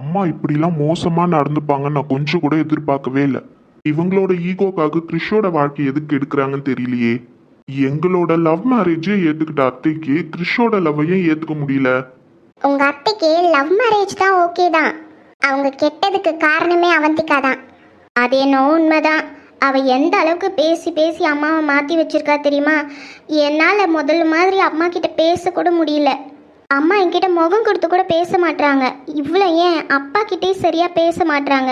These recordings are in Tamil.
அம்மா இப்படிலாம் மோசமா நடந்துப்பாங்கன்னு நான் கொஞ்சம் கூட எதிர்பார்க்கவே இல்லை. இவங்களோட ஈகோக்காக கிறிஷோட வாழ்க்கை எதுக்கு எடுக்கிறாங்கன்னு தெரியலையே. எங்களோட லவ் மேரேஜே ஏத்துக்கிட்ட அத்தைக்கு கிறிஷோட லவ்வையும் ஏத்துக்க முடியல? உங்க அத்தைக்கு லவ் மேரேஜ் தான் ஓகே தான். அவங்க கெட்டதுக்கு காரணமே அவந்திக்கா தான். அது என்ன உண்மைதான். அவ எந்த அளவுக்கு பேசி பேசி அம்மாவை மாத்தி வச்சிருக்கா தெரியுமா? என்னால முதல்ல மாதிரி அம்மா கிட்ட பேச கூட முடியல. அம்மா என்கிட்ட முகம் கொடுத்து கூட பேச மாட்றாங்க. இவ்வளோ ஏன் அப்பா கிட்டே சரியாக பேச மாட்றாங்க.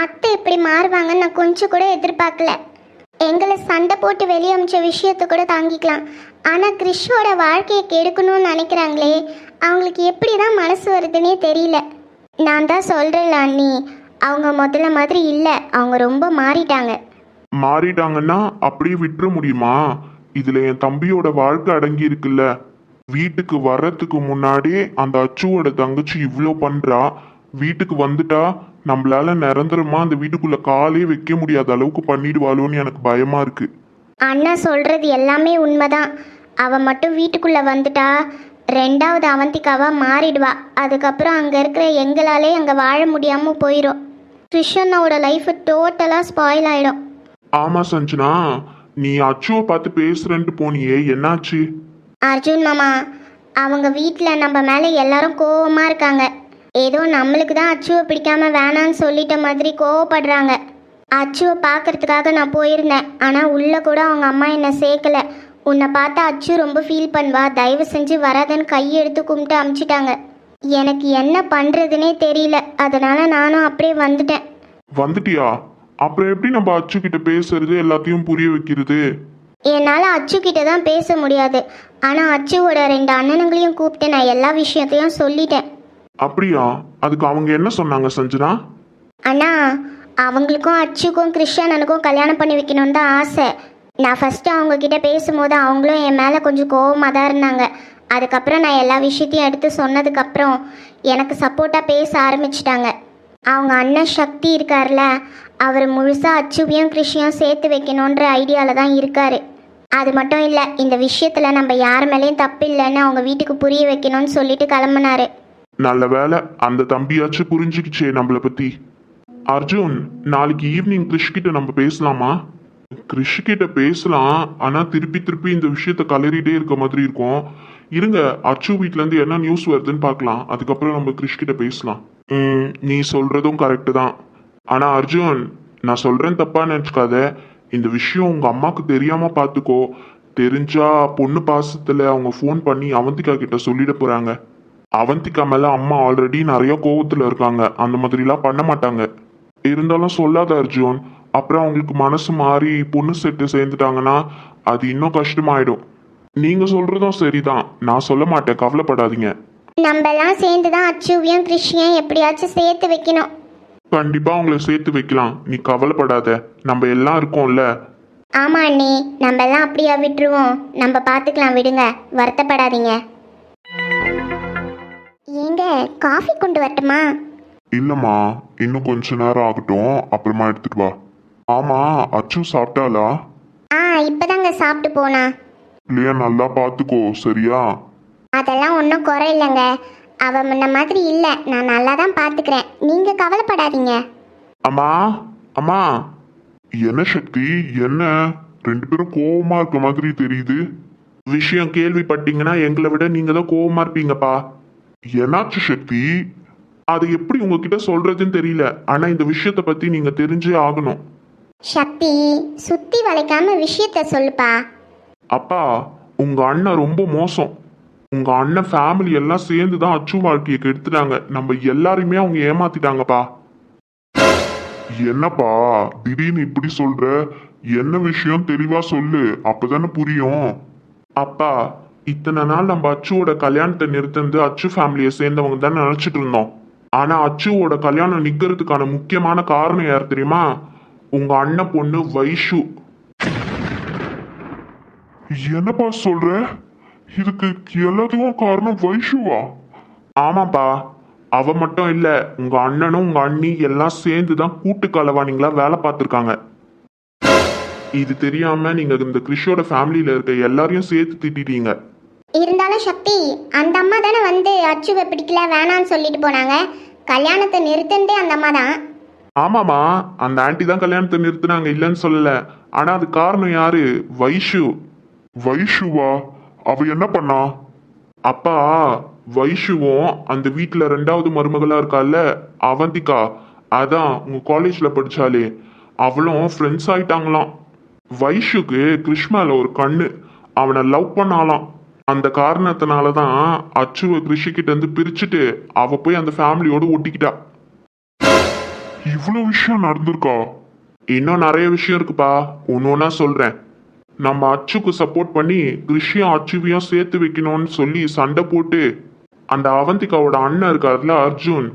அத்தை இப்படி மாறுவாங்கன்னு நான் கொஞ்சம் கூட எதிர்பார்க்கல. எங்களை சண்டை போட்டு வெளியே அமிச்ச விஷயத்த கூட தாங்கிக்கலாம். ஆனால் கிறிஷோட வாழ்க்கையை கெடுக்கணும்னு நினைக்கிறாங்களே அவங்களுக்கு எப்படி தான் மனசு வருதுன்னே தெரியல. நான் தான் சொல்கிறேன்ல அண்ணி அவங்க முதல்ல மாதிரி இல்லை அவங்க ரொம்ப மாறிட்டாங்க. மாறிட்டாங்கன்னா அப்படியே விட்டுற முடியுமா? இதுல என் தம்பியோட வாழ்க்கை அடங்கி இருக்குல்ல. வீட்டுக்கு வர்றதுக்கு முன்னாடியே அந்த அச்சுவோட தங்கச்சி இவ்வளோ பண்றா? வீட்டுக்கு வந்துட்டா? நம்மளால நிரந்தரமா அந்த வீட்டுக்குள்ள காலே வைக்க முடியாத அளவுக்கு பண்ணிடுவாளோன்னு எனக்கு பயமா இருக்கு. அண்ணா சொல்கிறது எல்லாமே உண்மைதான். அவள் மட்டும் வீட்டுக்குள்ளே வந்துட்டா ரெண்டாவது அவந்திக்காவா மாறிடுவா. அதுக்கப்புறம் அங்கே இருக்கிற எங்களாலே அங்கே வாழ முடியாமல் போயிடும் கிருஷ்ணனோட லைஃப் டோட்டலாக ஸ்பாயில் ஆகிடும் ஆமா சஞ்சனா நீ அச்சுவை பார்த்து பேசுறேன்ட்டு போனியே என்னாச்சு? அர்ஜுன் மாமா அவங்க வீட்டில் நம்ம மேலே எல்லாரும் கோவமாக இருக்காங்க. ஏதோ நம்மளுக்கு தான் அச்சுவை பிடிக்காம வேணான்னு சொல்லிட்ட மாதிரி கோவப்படுறாங்க. அச்சுவை பார்க்கறதுக்காக நான் போயிருந்தேன். ஆனால் உள்ளே கூட அவங்க அம்மா என்னை சேர்க்கல. உன்னை பார்த்தா அச்சு ரொம்ப ஃபீல் பண்ணுவா. தயவு செஞ்சு வராதன்னு கையெடுத்து கும்பிட்டு அமுச்சிட்டாங்க. எனக்கு என்ன பண்ணுறதுனே தெரியல. அதனால நானும் அப்படியே வந்துட்டேன். வந்துட்டியா? அப்புறம் எப்படி நம்ம அச்சு கிட்ட பேசுறது எல்லாத்தையும் புரிய வைக்கிறது? என்னால் அச்சு கிட்ட தான் பேச முடியாது. ஆனால் அச்சுவோட ரெண்டு அண்ணனுங்களையும் கூப்பிட்டு நான் எல்லா விஷயத்தையும் சொல்லிட்டேன். அப்படியா? அதுக்கு அவங்க என்ன சொன்னாங்க சஞ்சனா? அண்ணா அவங்களுக்கும் அச்சுக்கும் கிருஷ்ணனுக்கும் கல்யாணம் பண்ணி வைக்கணும்னு தான் ஆசை. நான் ஃபஸ்ட்டு அவங்க கிட்ட பேசும்போது அவங்களும் என் மேலே கொஞ்சம் கோவமாக தான் இருந்தாங்க. அதுக்கப்புறம் நான் எல்லா விஷயத்தையும் எடுத்து சொன்னதுக்கப்புறம் எனக்கு சப்போர்ட்டாக பேச ஆரம்பிச்சிட்டாங்க. அவங்க அண்ணன் சக்தி இருக்கார்ல அவர் முழுசாக அச்சுவையும் கிருஷியும் சேர்த்து வைக்கணுன்ற ஐடியாவில் தான் இருக்கார். அது மட்டும் இல்லை இந்த விஷயத்தில் நம்ம யார் மேலேயும் தப்பு இல்லைன்னு அவங்க வீட்டுக்கு புரிய வைக்கணும்னு சொல்லிட்டு கிளம்புனாரு. நல்ல வேலை அந்த தம்பியாச்சும் புரிஞ்சுக்கிச்சே நம்மளை பற்றி அர்ஜுன் நாளைக்கு ஈவினிங் கிறிஷ் கிட்ட நம்ம பேசலாமா? கிறிஷ் கிட்ட பேசலாம் ஆனால் திருப்பி திருப்பி இந்த விஷயத்த கலறிட்டே இருக்க மாதிரி இருக்கும். இருங்க அச்சு வீட்டிலேருந்து என்ன நியூஸ் வருதுன்னு பார்க்கலாம். அதுக்கப்புறம் நம்ம கிறிஷ் கிட்ட பேசலாம். ம், நீ சொல்கிறதும் கரெக்டு தான். ஆனா அர்ஜுன் நான் சொல்றேன் தப்பா நினச்சிக்காத. இந்த விஷயம் உங்க அம்மாக்கு தெரியாம பாத்துக்கோ. தெரிஞ்சா பொண்ணு பாசத்துல அவங்க ஃபோன் பண்ணி அவந்திகா கிட்ட சொல்லிட போறாங்க. அவந்திகா மேல அம்மா ஆல்ரெடி நிறைய கோவத்துல இருக்காங்க. அந்த மாதிரிலாம் பண்ண மாட்டாங்க. இருந்தாலும் சொல்லாத அர்ஜுன். அப்புறம் அவங்களுக்கு மனசு மாறி பொண்ணு செட்டு சேர்ந்துட்டாங்கன்னா அது இன்னும் கஷ்டமாயிடும். நீங்க சொல்றதும் சரிதான். நான் சொல்ல மாட்டேன். கவலைப்படாதீங்க. நம்மலாம் சேர்ந்து தான் அச்சுவியும் கிருஷ்ணையும் எப்படியாச்சும் சேர்த்து வைக்கணும். கண்டிப்பா அவங்கள சேர்த்து வைக்கலாம். நீ கவலைப்படாத. நம்ம எல்லாம் இருக்கோம்ல. ஆமா அண்ணி. நம்ம எல்லாம் அப்படியா விட்டுருவோம். நம்ம பார்த்துக்கலாம் விடுங்க. வருத்தப்படாதீங்க. ஏங்க காஃபி கொண்டு வரட்டுமா? இல்லம்மா. இன்னும் கொஞ்ச நேரம் ஆகட்டும். அப்புறமா எடுத்துட்டு வா. ஆமா அச்சு சாப்பிட்டாளா? ஆ இப்பதாங்க சாப்பிட்டு போனா. இல்லையா நல்லா பாத்துக்கோ. சரியா? அதெல்லாம் ஒன்றும் குறை இல்லைங்க. அவ முன்ன மாதிரி இல்லை. நான் நல்லா தான் பார்த்துக்கிறேன் நீங்க கவலைப்படாதீங்க. அம்மா அம்மா. என்ன சக்தி? என்ன? ரெண்டு பேரும் கோவமா இருக்க மாதிரி தெரியுது. விஷயம் கேள்விப்பட்டீங்கன்னா எங்களை விட நீங்க தான் கோவமா இருப்பீங்கப்பா. என்னாச்சு சக்தி? அது எப்படி உங்ககிட்ட சொல்றதுன்னு தெரியல. ஆனா இந்த விஷயத்த பத்தி நீங்க தெரிஞ்சே ஆகணும். சக்தி சுத்தி வளைக்காம விஷயத்த சொல்லுப்பா. அப்பா உங்க அண்ணன் ரொம்ப மோசம். உங்க அண்ணன் ஃபேமிலி எல்லாம் சேர்ந்து தான் அச்சு வாழ்க்கையை கெடுத்துட்டாங்க. நம்ம எல்லாரையுமே அவங்க ஏமாத்திட்டாங்கப்பா. என்னப்பா திடீர்னு இப்படி சொல்ற? என்ன விஷயம் தெளிவா சொல்லு அப்பதானே புரியும். அப்பா இத்தனை நாள் நம்ம அச்சுவோட கல்யாணத்தை நிறுத்தினது அச்சு ஃபேமிலியை சேர்ந்தவங்க தான் நினைச்சிட்டு இருந்தோம். ஆனா அச்சுவோட கல்யாணம் நிக்கிறதுக்கான முக்கியமான காரணம் யார் தெரியுமா? உங்க அண்ணன் பொண்ணு வைஷு. என்னப்பா சொல்ற? இதுக்கு எல்லாத்துக்கும் காரணம் வைஷுவா. ஆமாப்பா. அவ மட்டும் இல்ல உங்க அண்ணனும் உங்க அண்ணி எல்லாம் சேர்ந்து தான் கூட்டு களவாணிங்களா வேலை பார்த்துருக்காங்க. இது தெரியாம நீங்க இந்த கிறிஷோட ஃபேமிலியில இருக்க எல்லாரையும் சேர்த்து திட்டிட்டீங்க. இருந்தாலும் சக்தி அந்த அம்மா தானே வந்து அச்சுவை பிடிக்கல வேணான்னு சொல்லிட்டு போனாங்க. கல்யாணத்தை நிறுத்தந்தே அந்த அம்மா தான். ஆமாமா அந்த ஆன்ட்டி தான் கல்யாணத்தை நிறுத்துனாங்க இல்லைன்னு சொல்லல. ஆனா அது காரணம் யாரு? வைஷு. வைஷுவா? அவ என்ன பண்ணா? அப்பா வைஷுவும் அந்த வீட்டில் ரெண்டாவது மருமகளாக இருக்கால அவந்திகா. அதான் உங்கள் காலேஜில் படித்தாலே அவளும் ஃப்ரெண்ட்ஸ் ஆயிட்டாங்களாம். வைஷுக்கு கிருஷ்ணால ஒரு கண்ணு. அவனை லவ் பண்ணாலாம் அந்த காரணத்தினால தான் அச்சுவை கிருஷிக்கிட்ட இருந்து பிரிச்சுட்டு அவ போய் அந்த ஃபேமிலியோடு ஒட்டிக்கிட்டா. இவ்வளோ விஷயம் நடந்திருக்கா? இன்னும் நிறைய விஷயம் இருக்குப்பா. ஒன்று ஒன்றா சொல்கிறேன் நம்ம அச்சுக்கு சப்போர்ட் பண்ணி கிருஷியும் அச்சுவையும் சேர்த்து வைக்கணும்னு சொல்லி சண்டை போட்டு அந்த அவந்திகாவோட அண்ணன் இருக்கார்ல அர்ஜுன்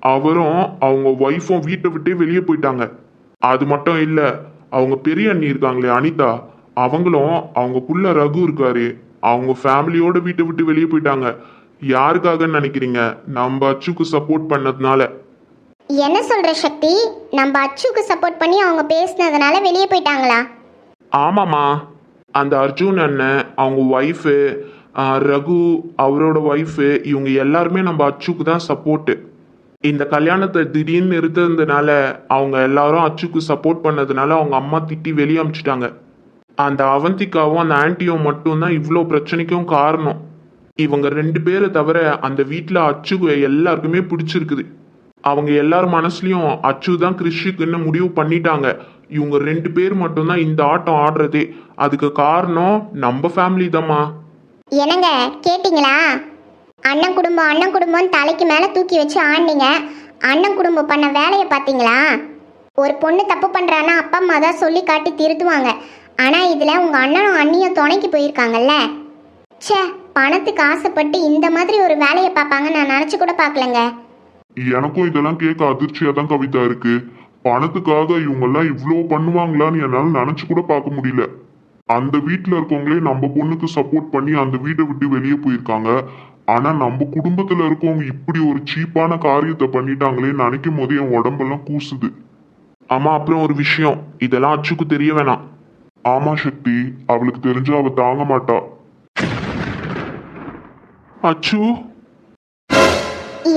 அவரும் அவங்க ஒய்ஃபும் வீட்டை விட்டே வெளியே போயிட்டாங்க. அது மட்டும் இல்லை அவங்க பெரிய அண்ணி இருக்காங்களே அனிதா அவங்களும் அவங்க புள்ள ரகு இருக்காரு. அவங்க ஃபேமிலியோட வீட்டை விட்டு வெளியே போயிட்டாங்க. யாருக்காகன்னு நினைக்கிறீங்க? நம்ம அச்சுக்கு சப்போர்ட் பண்ணதுனால. என்ன சொல்ற சக்தி? நம்ம அச்சுக்கு சப்போர்ட் பண்ணி அவங்க பேசினதுனால வெளியே போயிட்டாங்களா? ஆமாம்மா. அந்த அர்ஜுன் அண்ணன் அவங்க ஒய்ஃபு ரகு அவரோட ஒய்ஃபு இவங்க எல்லாருமே நம்ம அச்சுக்கு தான் சப்போர்ட்டு இந்த கல்யாணத்தை திடீர்னு நிறுத்துறதுனால அவங்க எல்லாரும் அச்சுக்கு சப்போர்ட் பண்ணதுனால அவங்க அம்மா திட்டி வெளியே அமிச்சிட்டாங்க. அந்த அவந்திக்காவும் அந்த ஆன்ட்டியும் மட்டும்தான் இவ்வளோ பிரச்சனைக்கும் காரணம். இவங்க ரெண்டு பேரை தவிர அந்த வீட்டில் அச்சுக்கு எல்லாருக்குமே பிடிச்சிருக்குது. அவங்க எல்லார் மனசுலையும் அச்சு தான் கிறிஷுக்குன்னு முடிவு பண்ணிட்டாங்க. இவங்க ரெண்டு பேர் மட்டும்தான் இந்த ஆட்டம் ஆடுறதே. அதுக்கு காரணம் நம்ம ஃபேமிலி தாம்மா. என்னங்க கேட்டிங்களா? அண்ணன் குடும்பம் அண்ணன் குடும்பம் தலைக்கு மேலே தூக்கி வச்சு ஆண்டிங்க அண்ணன் குடும்பம் பண்ண வேலையை பார்த்தீங்களா? ஒரு பொண்ணு தப்பு பண்ணுறான்னா அப்பா அம்மா தான் சொல்லி காட்டி திருத்துவாங்க. ஆனால் இதில் உங்கள் அண்ணனும் அண்ணியும் துணைக்கு போயிருக்காங்கல்ல? ச்சே பணத்துக்கு ஆசைப்பட்டு இந்த மாதிரி ஒரு வேலையை பார்ப்பாங்க நான் நினச்சி கூட பார்க்கலங்க. எனக்கும் இதெல்லாம் கேட்க அதிர்ச்சியா தான் கவிதா இருக்கு. பணத்துக்காக இவங்கெல்லாம் இவ்வளோ பண்ணுவாங்களான்னு என்னால நினைச்சு கூட பார்க்க முடியல. அந்த வீட்டில் இருக்கவங்களே நம்ம பொண்ணுக்கு சப்போர்ட் பண்ணி அந்த வீட்டை விட்டு வெளியே போயிருக்காங்க. ஆனா நம்ம குடும்பத்துல இருக்கவங்க இப்படி ஒரு சீப்பான காரியத்தை பண்ணிட்டாங்களே நினைக்கும் போது என் உடம்பெல்லாம் கூசுது. ஆமாம் அப்புறம் ஒரு விஷயம். இதெல்லாம் அச்சுக்கு தெரிய வேணாம். ஆமா சக்தி. அவளுக்கு தெரிஞ்சு அவ தாங்க மாட்டா. அச்சு.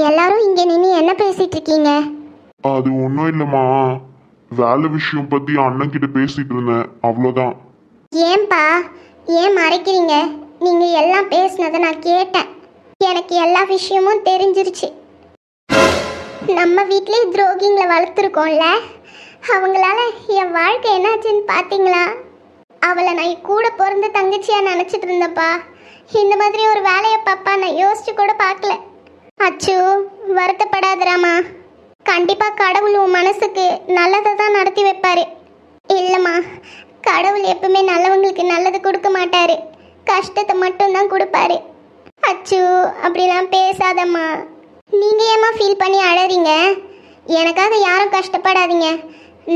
எல்லாரும் இங்கே நின்று என்ன பேசிட்டு இருக்கீங்க? அது ஒன்றும் இல்லைம்மா. வேலை விஷயம் பத்தி அண்ணன் கிட்ட பேசிட்டு இருந்தேன். அவ்வளோதான் ஏன்பா ஏன் மறைக்கிறீங்க? நீங்க எல்லாம் பேசினதை நான் கேட்டேன். எனக்கு எல்லா விஷயமும் தெரிஞ்சிருச்சு. நம்ம வீட்லயே துரோகிங்களை வளர்த்துருக்கோம்ல. அவங்களால என் வாழ்க்கை என்னாச்சுன்னு பார்த்தீங்களா அவளை நான் கூட பிறந்த தங்கச்சியா நினச்சிட்டு இருந்தப்பா இந்த மாதிரி ஒரு வேலையை பாப்பா நான் யோசிச்சு கூட பார்க்கல. அச்சு வருத்தப்படாதராமா கண்டிப்பாக கடவுள் உன் மனசுக்கு நல்லதை தான் நடத்தி வைப்பார். இல்லைம்மா கடவுள் எப்பவுமே நல்லவங்களுக்கு நல்லது கொடுக்க மாட்டார். கஷ்டத்தை மட்டும்தான் கொடுப்பாரு. அச்சு அப்படிலாம் பேசாதம்மா. நீங்கள் ஏம்மா ஃபீல் பண்ணி அழறீங்க? எனக்காக யாரும் கஷ்டப்படாதீங்க.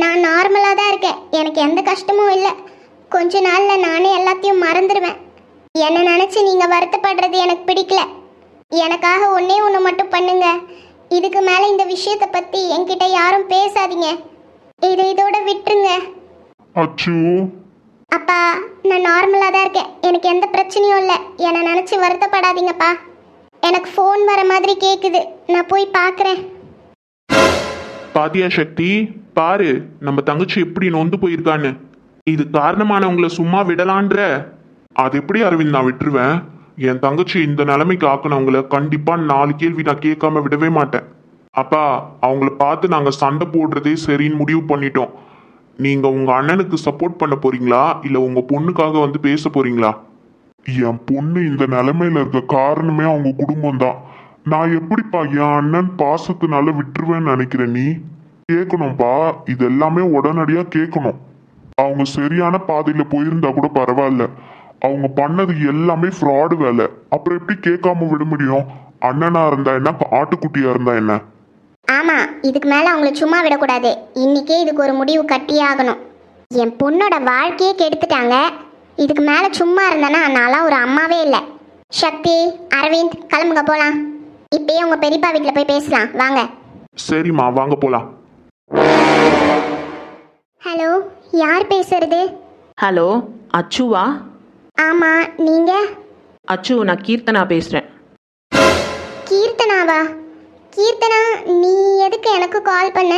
நான் நார்மலாக தான் இருக்கேன். எனக்கு எந்த கஷ்டமும் இல்லை. கொஞ்ச நாளில் நானே எல்லாத்தையும் மறந்துடுவேன் என்னை நினச்சி நீங்கள் வருத்தப்படுறது எனக்கு பிடிக்கல. எனக்காக ஒன்றே ஒன்று மட்டும் பண்ணுங்கள் இதுக்கு மேலே இந்த விஷயத்தை பற்றி என்கிட்ட யாரும் பேசாதீங்க. இதை இதோட விட்டுருங்க. அச்சு. அப்பா நான் நார்மலாக தான் இருக்கேன். எனக்கு எந்த பிரச்சனையும் இல்லை. என்னை நினச்சி வருத்தப்படாதீங்கப்பா. எனக்கு ஃபோன் வர மாதிரி கேட்குது நான் போய் பார்க்குறேன் பாத்தியா சக்தி? பாரு நம்ம தங்கச்சி எப்படி நொந்து போயிருக்கான்னு. இது காரணமானவங்கள சும்மா விடலான்ற. அது எப்படி அரவிந்த் நான் விட்டுருவேன்? என் தங்கச்சி இந்த நிலைமைக்கு ஆக்கினவங்கள கண்டிப்பா நாலு கேள்வி நான் கேட்காம விடவே மாட்டேன். அப்பா அவங்கள பார்த்து நாங்க சண்டை போடுறதே சரின்னு முடிவு பண்ணிட்டோம். நீங்க உங்க அண்ணனுக்கு சப்போர்ட் பண்ண போறீங்களா? இல்ல உங்க பொண்ணுக்காக வந்து பேச போறீங்களா? என் பொண்ணு இந்த நிலைமையில இருக்க காரணமே அவங்க குடும்பம் தான் நான் எப்படிப்பா என் அண்ணன் பாசத்தினால விட்டுருவேன்னு நினைக்கிறேன் நீ? கேட்கணும்ப்பா இது எல்லாமே உடனடியா கேட்கணும். அவங்க சரியான பாதையில போயிருந்தா கூட பரவாயில்ல. அவங்க பண்ணது எல்லாமே ஃப்ராடு வேலை. அப்புறம் எப்படி கேட்காம விட முடியும்? அண்ணனா இருந்தா என்ன? ஆட்டுக்குட்டியா இருந்தா என்ன? ஆமாம் இதுக்கு மேலே அவங்கள சும்மா விடக்கூடாது. இன்னிக்கே இதுக்கு ஒரு முடிவு கட்டியே ஆகணும். என் பொண்ணோட வாழ்க்கையே கெடுத்துட்டாங்க. இதுக்கு மேலே சும்மா இருந்தேன்னா நான்லாம் ஒரு அம்மாவே இல்லை. சக்தி அரவிந்த் கிளம்புங்க போகலாம் இப்பயே உங்கள் பெரியப்பா வீட்டில் போய் பேசலாம். வாங்க. சரிம்மா வாங்க போலாம். ஹலோ யார் பேசுறது? ஹலோ அச்சுவா? ஆமாம் நீங்கள் அச்சு நான் கீர்த்தனா பேசுகிறேன் கீர்த்தனாவா? கீர்த்தனா நீ எதுக்கு எனக்கு கால் பண்ண?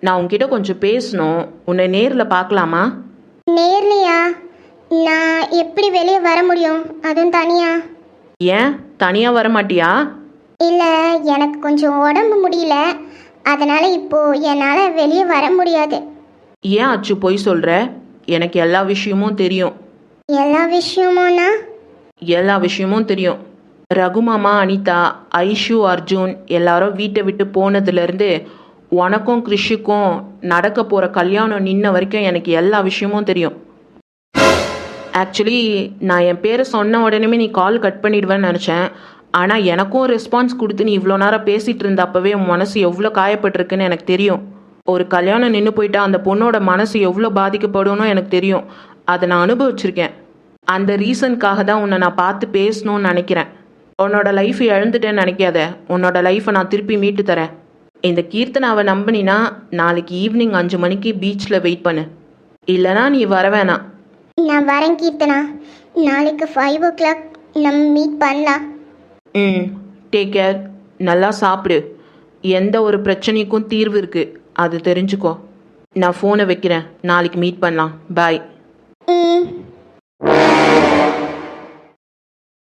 நான் உன்கிட்ட கொஞ்சம் பேசணும். உன்னை நேரில் பார்க்கலாமா? நேர்லையா? நான் எப்படி வெளியே வர முடியும்? அதுவும் தனியா? ஏன்? தனியாக வர மாட்டியா? இல்லை எனக்கு கொஞ்சம் உடம்பு முடியல. அதனால இப்போ என்னால் வெளியே வர முடியாது. ஏன் அச்சு பொய் சொல்கிற எனக்கு எல்லா விஷயமும் தெரியும். எல்லா விஷயமும்னா எல்லா விஷயமும் தெரியும். ரகுமாமா அனிதா ஐஷு அர்ஜுன் எல்லாரும் வீட்டை விட்டு போனதுலேருந்து உனக்கும் கிறிஷுக்கும் நடக்க போகிற கல்யாணம் நின்ன வரைக்கும் எனக்கு எல்லா விஷயமும் தெரியும். ஆக்சுவலி நான் என் பேரை சொன்ன உடனே நீ கால் கட் பண்ணிடுவேன்னு நினச்சேன். ஆனால் எனக்கும் ரெஸ்பான்ஸ் கொடுத்து நீ இவ்வளோ நேரம் பேசிகிட்டு இருந்த அப்போவே உன் மனசு எவ்வளோ காயப்பட்டிருக்குன்னு எனக்கு தெரியும். ஒரு கல்யாணம் நின்று போயிட்டா அந்த பொண்ணோட மனசு எவ்வளோ பாதிக்கப்படும்னு எனக்கு தெரியும். அதை நான் அனுபவிச்சிருக்கேன். அந்த ரீசனுக்காக தான் உன்னை நான் பார்த்து பேசணும்னு நினைக்கிறேன். உன்னோட லைஃப் இழந்துட்டேன்னு நினைக்காத. உன்னோட லைஃப்பை நான் திருப்பி மீட்டு தரேன். இந்த கீர்த்தனாவை நம்பினா நாளைக்கு ஈவினிங் அஞ்சு மணிக்கு பீச்சில் வெயிட் பண்ணு. இல்லைனா நீ வர வேணாம். நான் வரேன் கீர்த்தனா. நாளைக்கு ஃபைவ் ஓ கிளாக் நம்ம மீட் பண்ணலாம். ம் டேக் கேர் நல்லா சாப்பிடு. எந்த ஒரு பிரச்சனைக்கும் தீர்வு இருக்குது அது தெரிஞ்சுக்கோ. நான் ஃபோனை வைக்கிறேன். நாளைக்கு மீட் பண்ணலாம். பாய் Mm.